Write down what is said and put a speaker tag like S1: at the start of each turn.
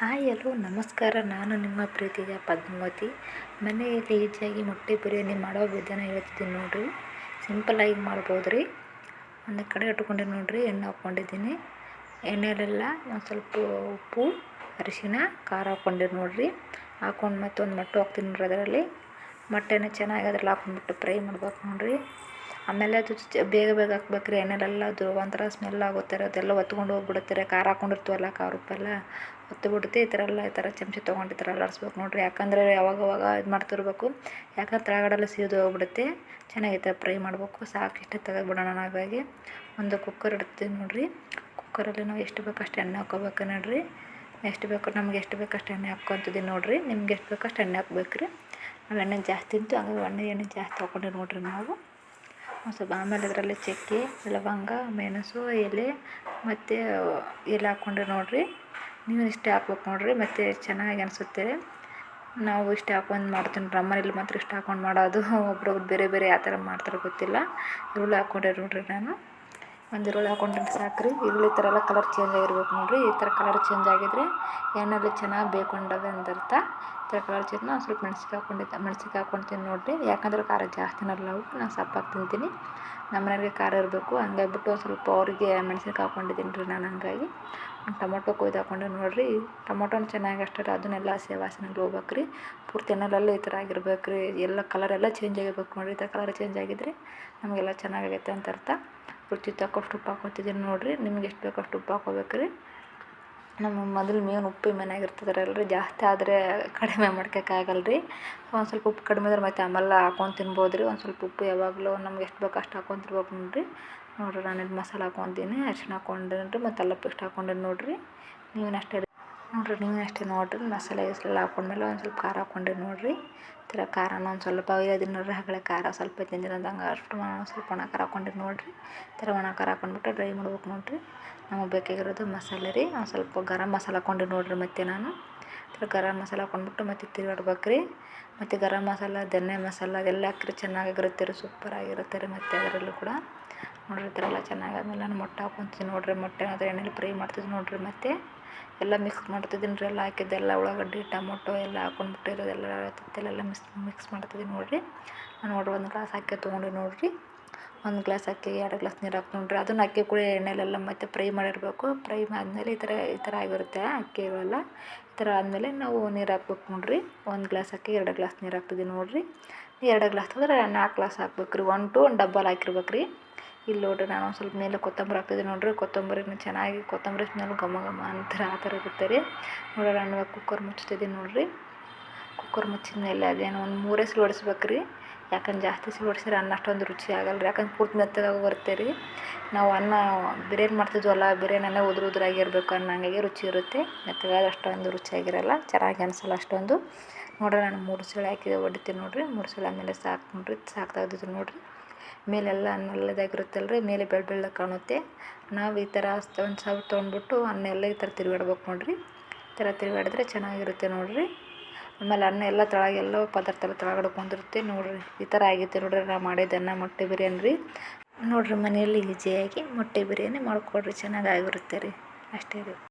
S1: Hi hello ನಮಸ್ಕಾರ. ನಾನು ನಿಮ್ಮ ಪ್ರೀತಿಯ ಪದ್ಮಾವತಿ. ಮನೆಯಲ್ಲಿ ಈಜಿಯಾಗಿ ಮೊಟ್ಟೆ ಬಿರಿಯಾನಿ ಮಾಡೋ ವಿಧಾನ ಹೇಳ್ತಿದ್ದೀನಿ ನೋಡಿರಿ. ಸಿಂಪಲಾಗಿ ಮಾಡ್ಬೋದು ರೀ ಒಂದು ಕಡೆ ಇಟ್ಕೊಂಡು ನೋಡಿರಿ, ಎಣ್ಣೆ ಹಾಕ್ಕೊಂಡಿದ್ದೀನಿ. ಎಣ್ಣೆಲೆಲ್ಲ ಒಂದು ಸ್ವಲ್ಪ ಉಪ್ಪು, ಅರಿಶಿನ, ಖಾರ ಹಾಕ್ಕೊಂಡಿರಿ ನೋಡಿರಿ. ಹಾಕ್ಕೊಂಡು ಮತ್ತೊಂದು ಮೊಟ್ಟೆ ಹಾಕ್ತೀನಿ ನೋಡಿರಿ ಅದರಲ್ಲಿ. ಮೊಟ್ಟೆನ ಚೆನ್ನಾಗಿ ಅದರಲ್ಲಿ ಹಾಕ್ಕೊಂಡ್ಬಿಟ್ಟು ಫ್ರೈ ಮಾಡ್ಬೇಕು ನೋಡಿರಿ. ಆಮೇಲೆ ಅದು ಬೇಗ ಬೇಗ ಹಾಕ್ಬೇಕ್ರಿ, ಎಣ್ಣೆಲೆಲ್ಲ ಅದು ಒಂಥರ ಸ್ಮೆಲ್ ಆಗುತ್ತೆ ಅದೆಲ್ಲ ಹೊತ್ಕೊಂಡು ಹೋಗ್ಬಿಡುತ್ತೆ ಖಾರ ಹಾಕ್ಕೊಂಡಿರ್ತೀವಲ್ಲ, ಖಾರ ಉಪ್ಪೆಲ್ಲ ಹೊತ್ತು ಬಿಡುತ್ತೆ ಈ ಥರ ಎಲ್ಲ ಈ ಥರ ಚಮಚ ತೊಗೊಂಡು ಈ ಥರ ಅಲ್ಲಾಡಿಸ್ಬೇಕು ನೋಡಿರಿ, ಯಾಕಂದರೆ ಯಾವಾಗವಾಗ ಇದು ಮಾಡ್ತಿರ್ಬೇಕು, ಯಾಕಂದ್ರೆ ಕೆಳಗಡೆಲ್ಲ ಸೀದು ಹೋಗ್ಬಿಡುತ್ತೆ ಚೆನ್ನಾಗೈತೆ ಫ್ರೈ ಮಾಡಬೇಕು, ಸಾಕು ಇಷ್ಟೇ ತೆಗೆದ್ಬಿಡೋಣ ಹಾಗಾಗಿ, ಒಂದು ಕುಕ್ಕರ್ ಇಡ್ತೀವಿ ನೋಡಿರಿ ಕುಕ್ಕರಲ್ಲಿ ನಾವು ಎಷ್ಟು ಬೇಕು ಅಷ್ಟು ಎಣ್ಣೆ ಹಾಕ್ಕೋಬೇಕು ನೋಡಿರಿ, ಎಷ್ಟು ಬೇಕು ನಮ್ಗೆ ಎಷ್ಟು ಬೇಕು ಅಷ್ಟು ಎಣ್ಣೆ ಹಾಕ್ಕೊತಿದ್ದೀನಿ ನೋಡಿರಿ, ನಿಮ್ಗೆ ಎಷ್ಟು ಬೇಕು ಅಷ್ಟು ಎಣ್ಣೆ ಹಾಕ್ಬೇಕು ರೀ ನಾವು ಎಣ್ಣೆ ಜಾಸ್ತಿ ಇತ್ತು ಹಂಗಾಗಿ ಎಣ್ಣೆ ಎಣ್ಣೆ ಜಾಸ್ತಿ ಹಾಕ್ಕೊಂಡ್ರಿ ನೋಡಿರಿ ನಾವು. ಸ್ವಲ್ಪ ಆಮೇಲೆ ಅದರಲ್ಲಿ ಚಕ್ಕೆ, ಲವಂಗ, ಮೆಣಸು, ಎಲೆ ಮತ್ತು ಎಲೆ ಹಾಕ್ಕೊಂಡು ನೋಡಿರಿ. ನೀವು ಇಷ್ಟೇ ಹಾಕ್ಬೇಕು ನೋಡಿರಿ, ಮತ್ತು ಚೆನ್ನಾಗಿ ಅನಿಸುತ್ತೆ. ನಾವು ಇಷ್ಟು ಹಾಕೊಂಡು ಮಾಡ್ತೀನಿ. ನಮ್ಮನೇಲಿ ಮಾತ್ರ ಇಷ್ಟು ಹಾಕೊಂಡು ಮಾಡೋದು. ಒಬ್ರೊಬ್ರು ಬೇರೆ ಬೇರೆ ಯಾವ ಥರ ಮಾಡ್ತಾರೆ ಗೊತ್ತಿಲ್ಲ. ಈರುಳ್ಳಿ ಹಾಕ್ಕೊಂಡೆ ನೋಡಿರಿ ನಾನು. ಒಂದು ಈರುಳ್ಳಿ ಹಾಕ್ಕೊಂಡ್ರೆ ಸಾಕು ರೀ ಈರುಳ್ಳಿ ಥರ ಎಲ್ಲ ಕಲರ್ ಚೇಂಜ್ ಆಗಿರ್ಬೇಕು ನೋಡಿರಿ. ಈ ಥರ ಕಲರ್ ಚೇಂಜ್ ಆಗಿದ್ರೆ ಎಣ್ಣೆಲಿ ಚೆನ್ನಾಗಿ ಬೇಕೊಂಡವೆ ಅಂದರ್ಥ ಈ ಥರ ಕಲರ್ ಚೇಂಜ್ ಒಂದು ಸ್ವಲ್ಪ ಮೆಣ್ಸಿಗೆ ಹಾಕ್ಕೊಂಡಿದ್ದೆ ಮೆಣ್ಸಿಗೆ ಹಾಕ್ಕೊಳ್ತೀನಿ ನೋಡಿರಿ. ಯಾಕಂದ್ರೆ ಖಾರ ಜಾಸ್ತಿ ಅವು. ನಾನು ಸಪ್ಪಾಗಿ ತಿಂತೀನಿ. ನಮ್ಮ ಮನೆಯವ್ರಿಗೆ ಖಾರ ಇರಬೇಕು. ಹಂಗಾಗ್ಬಿಟ್ಟು ಒಂದು ಸ್ವಲ್ಪ ಅವ್ರಿಗೆ ಮೆಣ್ಸಿನ್ಕಾಯಿ ಹಾಕೊಂಡಿದ್ದೀನಿ ರೀ ನಾನು ಹಂಗಾಗಿ. ಒಂದು ಟೊಮೊಟೊ ಕೊಯ್ದು ಹಾಕ್ಕೊಂಡೆ ನೋಡಿರಿ. ಟೊಮೊಟೊನ ಚೆನ್ನಾಗಿ ಅಷ್ಟೇ ಅದನ್ನೆಲ್ಲ ಹಸಿ ವಾಸನೆಗೆ ಹೋಗ್ಬೇಕು ರೀ ಪೂರ್ತಿ ಎಣ್ಣೆಲೆಲ್ಲ ಈ ಥರ ಆಗಿರ್ಬೇಕು ರೀ ಎಲ್ಲ ಕಲರ್ ಎಲ್ಲ ಚೇಂಜ್ ಆಗಿರ್ಬೇಕು ನೋಡಿರಿ. ಈ ಥರ ಕಲರ್ ಚೇಂಜ್ ಆಗಿದ್ರೆ ನಮಗೆಲ್ಲ ಚೆನ್ನಾಗಾಗೈತೆ ಅಂತ ಅರ್ಥ ರುಚಿ ತಕ್ಕಷ್ಟು ಉಪ್ಪು ಹಾಕೋತಿದ್ದೀನಿ ನೋಡಿರಿ. ನಿಮ್ಗೆ ಎಷ್ಟು ಬೇಕು ಅಷ್ಟು ಉಪ್ಪು ಹಾಕೋಬೇಕು ರೀ ನಮ್ಮ ಮೊದಲು ಮೇನ್ ಉಪ್ಪು ಮನ್ಯಾಗ ಇರ್ತದಲ್ಲ ಜಾಸ್ತಿ ಆದರೆ ಕಡಿಮೆ ಮಾಡ್ಕೊಕ್ಕಾಗಲ್ಲ ರೀ ಒಂದು ಸ್ವಲ್ಪ ಉಪ್ಪು ಕಡಿಮೆ ಆದ್ರೆ ಮತ್ತೆ ಆಮೇಲೆ ಹಾಕೊಂಡು ತಿನ್ಬೋದು ರೀ ಒಂದು ಸ್ವಲ್ಪ ಉಪ್ಪು ಯಾವಾಗಲೂ ನಮ್ಗೆ ಎಷ್ಟು ಬೇಕು ಅಷ್ಟು ಹಾಕ್ಕೊಂತಿರ್ಬೇಕು ನೋಡಿರಿ. ನೋಡಿರಿ, ನಾನು ಇದು ಮಸಾಲೆ ಹಾಕೊಂತೀನಿ ಅರ್ಶಿಣ ಹಾಕ್ಕೊಂಡೇನಿ ರೀ ಮತ್ತು ಅಲ್ಲ ಪೇಸ್ಟ್ ಹಾಕೊಂಡೇನಿ ನೋಡಿರಿ. ನೀವೇನು ಅಷ್ಟೇ ನೋಡಿರಿ ನೀವು ಅಷ್ಟೇ ನೋಡಿರಿ, ಮಸಾಲೆ ಗಿಸಾಲೆ ಹಾಕ್ಕೊಂಡ್ಮೇಲೆ ಒಂದು ಸ್ವಲ್ಪ ಖಾರ ಹಾಕೊಂಡೆ ನೋಡಿರಿ. ಥರ ಖಾರನ ಒಂದು ಸ್ವಲ್ಪ ಇರೋದಿನ ನೋಡಿರಿ ಹಗಳೆ ಖಾರ ಸ್ವಲ್ಪ ತಿಂದಿರೋದಂಗೆ ಅಷ್ಟು ಸ್ವಲ್ಪ ಒಣ ಖಾರ ಹಾಕ್ಕೊಂಡೆ ನೋಡಿರಿ. ಥರ ಒಣ ಖಾರ ಹಾಕ್ಕೊಂಡ್ಬಿಟ್ಟು ಡ್ರೈ ಮಾಡ್ಬೇಕು ನೋಡಿರಿ. ನಮಗೆ ಬೇಕಾಗಿರೋದು ಮಸಾಲೆ ರೀ, ಒಂದು ಸ್ವಲ್ಪ ಗರಂ ಮಸಾಲೆ ಹಾಕ್ಕೊಂಡೆ ನೋಡಿರಿ ಮತ್ತೆ ನಾನು. ಥರ ಗರಂ ಮಸಾಲೆ ಹಾಕ್ಕೊಂಡ್ಬಿಟ್ಟು ಮತ್ತೆ ತಿರುಗಾಡ್ಬೇಕು ರೀ. ಮತ್ತು ಗರಂ ಮಸಾಲ, ಧನ್ಯ ಮಸಾಲ ಅದೆಲ್ಲ ಹಾಕಿರಿ ಚೆನ್ನಾಗಿರುತ್ತೆ ರೀ ಸೂಪರಾಗಿರುತ್ತೆ ರೀ ಮತ್ತು ಅದರಲ್ಲೂ ಕೂಡ. ನೋಡಿರಿ ಈ ಥರ ಎಲ್ಲ ಚೆನ್ನಾಗಾದ್ಮೇಲೆ ನಾನು ಮೊಟ್ಟೆ ಹಾಕ್ಕೊತೀನಿ ನೋಡಿರಿ, ಮೊಟ್ಟೆ ಅದ್ರ ಎಣ್ಣೆಲಿ ಫ್ರೈ ಮಾಡ್ತಿದ್ದೆ ನೋಡಿರಿ ಮತ್ತು. ಎಲ್ಲ ಮಿಕ್ಸ್ ಮಾಡ್ತಿದ್ದೀನಿ ರೀ, ಎಲ್ಲ ಹಾಕಿದ್ದೆಲ್ಲ ಉಳ್ಳಾಗಡ್ಡಿ, ಟೊಮೊಟೊ ಎಲ್ಲ ಹಾಕೊಂಡ್ಬಿಟ್ಟು ಇರೋದೆಲ್ಲ ತತ್ತೆಲ್ಲ ಮಿಕ್ಸ್ ಮಿಕ್ಸ್ ಮಾಡ್ತಿದ್ದೀನಿ ನೋಡಿರಿ. ನಾನು ನೋಡಿರಿ ಒಂದು ಗ್ಲಾಸ್ ಅಕ್ಕಿ ತೊಗೊಂಡು ನೋಡಿರಿ. ಒಂದು ಗ್ಲಾಸ್ ಹಾಕಿ ಎರಡು ಗ್ಲಾಸ್ ನೀರು ಹಾಕಿ ನೋಡಿರಿ. ಅದನ್ನು ಅಕ್ಕಿ ಕೂಡ ಎಣ್ಣೆಲೆಲ್ಲ ಮತ್ತೆ ಫ್ರೈ ಮಾಡಿರಬೇಕು. ಫ್ರೈ ಆದಮೇಲೆ ಈ ಥರ ಈ ಥರ ಆಗಿರುತ್ತೆ ಅಕ್ಕಿಗಳೆಲ್ಲ ಈ ಥರ ಆದಮೇಲೆ ನಾವು ನೀರು ಹಾಕ್ಬೇಕು ನೋಡಿರಿ. ಒಂದು ಗ್ಲಾಸ್ ಅಕ್ಕಿ, ಎರಡು ಗ್ಲಾಸ್ ನೀರು ಹಾಕ್ತಿದ್ದೀನಿ ನೋಡಿರಿ. ಎರಡು ಗ್ಲಾಸ್ ಅಂದರೆ ನಾಲ್ಕು ಗ್ಲಾಸ್ ಹಾಕ್ಬೇಕು ರೀ ಒನ್ ಟು ಡಬ್ಬಲ್ ಹಾಕಿರ್ಬೇಕು ರೀ ಇಲ್ಲಿ ನೋಡ್ರಿ, ನಾನು ಒಂದು ಸ್ವಲ್ಪ ಮೇಲೆ ಕೊತ್ತಂಬರಿ ಹಾಕ್ತಿದ್ದೆ ನೋಡ್ರಿ. ಕೊತ್ತಂಬರಿನ ಚೆನ್ನಾಗಿ ಕೊತ್ತಂಬರಿ ಸ್ಮೆಲ್ ಘಮ ಘಮ ಅಂತಾರೆ ಆ ಥರ ಇರುತ್ತೆ ರೀ. ನೋಡ್ರಿ, ನಾನು ಕುಕ್ಕರ್ ಮುಚ್ತಿದ್ದೀನಿ ನೋಡಿರಿ. ಕುಕ್ಕರ್ ಮುಚ್ಚಿದ ಮೇಲೆ ಅದೇನೋ ಒಂದು ಮೂರೇ ಸಲ ಹೊಡಿಸ್ಬೇಕು ರೀ. ಯಾಕಂದ್ರೆ ಜಾಸ್ತಿ ಸಲ ಹೊಡ್ಸಿದ್ರೆ ಅನ್ನ ಅಷ್ಟೊಂದು ರುಚಿ ಆಗಲ್ಲ ರೀ ಯಾಕಂದ್ರೆ ಪೂರ್ತಿ ಮೆತ್ತಗಾಗಿ ಬರುತ್ತೆ ರೀ. ನಾವು ಅನ್ನ ಬಿರಿಯಾನಿ ಮಾಡ್ತಿದ್ವಲ್ಲ ಬಿರಿಯಾನಿ ಉದುರು ಉದುರಾಗಿರ್ಬೇಕು ಅನ್ನೋ ಹಂಗಾಗಿ ರುಚಿ ಇರುತ್ತೆ. ಮೆತ್ತಗಾಗಿ ಅಷ್ಟೊಂದು ರುಚಿಯಾಗಿರಲ್ಲ ಚೆನ್ನಾಗಿ ಅನಿಸಲ್ಲ ಅಷ್ಟೊಂದು. ನೋಡ್ರಿ, ನಾನು ಮೂರು ಸಲ ಹಾಕಿ ಹೊಡಿತೀನಿ ನೋಡಿರಿ. ಮೂರು ಸಲ ಆಮೇಲೆ ಸಾಕು ನೋಡಿರಿ, ಸಾಕು ತೆಗ್ದಿದ್ರು ನೋಡಿರಿ. ಮೇಲೆಲ್ಲ ನಲ್ಲದಾಗಿರುತ್ತಲ್ಲ ರೀ ಮೇಲೆ ಬೆಳ್ಳ ಬೆಳ್ಳಗೆ ಕಾಣುತ್ತೆ. ನಾವು ಈ ಥರ ಒಂದು ಸಾವಿರ ತೊಗೊಂಡ್ಬಿಟ್ಟು ಅನ್ನ ಎಲ್ಲ ಈ ಥರ ತಿರ್ಗಾಡ್ಬೇಕು ನೋಡಿರಿ. ಈ ಥರ ತಿರ್ಗಾಡಿದ್ರೆ ಚೆನ್ನಾಗಿರುತ್ತೆ ನೋಡಿರಿ. ಆಮೇಲೆ ಅನ್ನ ಎಲ್ಲ ತೆಳಗೆಲ್ಲ ಪದಾರ್ಥ ಎಲ್ಲ ತಳಗಡೆ ನೋಡಿರಿ. ಈ ಥರ ಆಗೈತೆ ನೋಡಿರಿ ನಾವು ಮಾಡಿದ ಅನ್ನ ಮೊಟ್ಟೆ ಬಿರಿಯಾನಿ ರೀ. ನೋಡಿರಿ ಮನೆಯಲ್ಲಿ ಈಜಿಯಾಗಿ ಮೊಟ್ಟೆ ಬಿರಿಯಾನಿ ಮಾಡಿಕೊಡ್ರಿ ಚೆನ್ನಾಗಿ ಆಗಿರುತ್ತೆ ರೀ. ಅಷ್ಟೇ ರೀ.